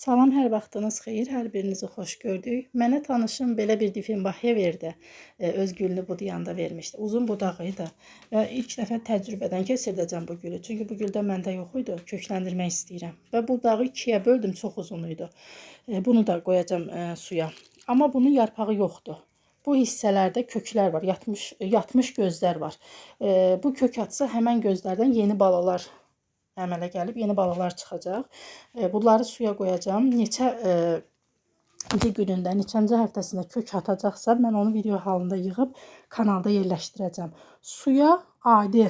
Salam, hər vaxtınız xeyir, hər birinizi xoş gördük. Mənə tanışım belə bir Diffenbachia verdi. E, öz gülünü budayanda vermişdi. Uzun budağı idi. Və ilk dəfə təcrübədən keçirdəcəm bu gülü. Çünki bu güldə məndə yox idi. Kökləndirmək istəyirəm. Və budağı ikiyə böldüm, çox uzun idi. E, bunu da qoyacağam e, suya. Amma bunun yarpağı yoxdur. Bu hissələrdə köklər var, yatmış yatmış gözlər var. Bu kök atsa həmən gözlərdən yeni balalar əmələ gəlib yeni balıqlar çıxacaq. E, bunları suya qoyacağam. Neçə neçə günündə, neçənci həftəsində kök atacaqsa, mən onu video halında yığıb kanalda yerləşdirəcəm. Suya adi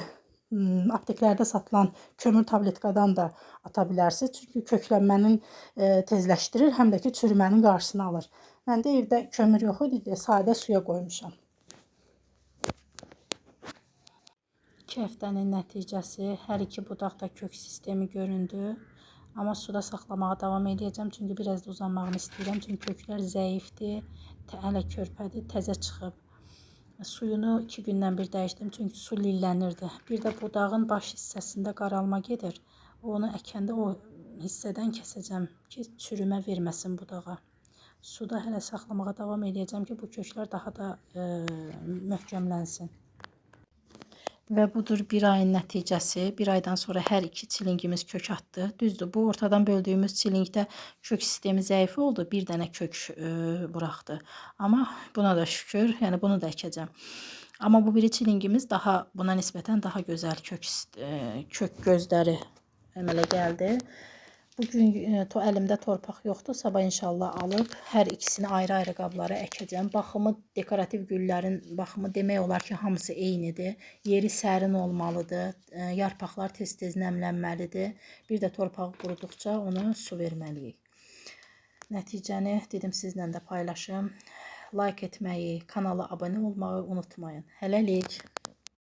m, apteklərdə satılan kömür tabletkadan da ata bilərsiniz. Çünki köklənmənin e, tezləşdirir, həm də ki çürümənin qarşısını alır. Məndə evdə kömür yox idi, sadə suya qoymuşam. İki həftənin nəticəsi hər iki budaqda kök sistemi göründü. Amma suda saxlamağa davam edəcəm çünki biraz da uzanmağını istəyirəm. Çünki köklər zəifdir, hələ körpədir, təzə çıxıb. Suyunu 2 gündən bir dəyişdim çünki su lillənirdi. Bir də budağın baş hissəsində qaralma gedir. Onu əkəndə o hissədən kəsəcəm ki, çürümə verməsin budağa. Suda hələ saxlamağa davam edəcəm ki, bu köklər daha da e, möhkəmlənsin. Və budur bir ayın nəticəsi. Bir aydan sonra hər iki çilingimiz kök atdı. Düzdür, bu ortadan böldüyümüz çilingdə kök sistemi zəif oldu. Bir dənə kök e, buraxdı. Amma buna da şükür, yəni bunu da əkəcəm. Amma bu biri çilingimiz daha buna nisbətən daha gözəl kök ist- e, kök gözləri əmələ gəldi. Bugün e, to əlimdə torpaq yoxdur. Sabah inşallah alıb hər ikisini ayrı-ayrı qablara əkəcəm. Baxımı dekorativ güllərin baxımı demək olar ki, hamısı eynidir. Yeri sərin olmalıdır. E, Yarpaqlar tez-tez nəmlənməlidir. Bir də torpağı quruduqca ona su verməliyik. Nəticəni dedim sizlə də paylaşım. Like etməyi, kanala abunə olmağı unutmayın. Hələlik.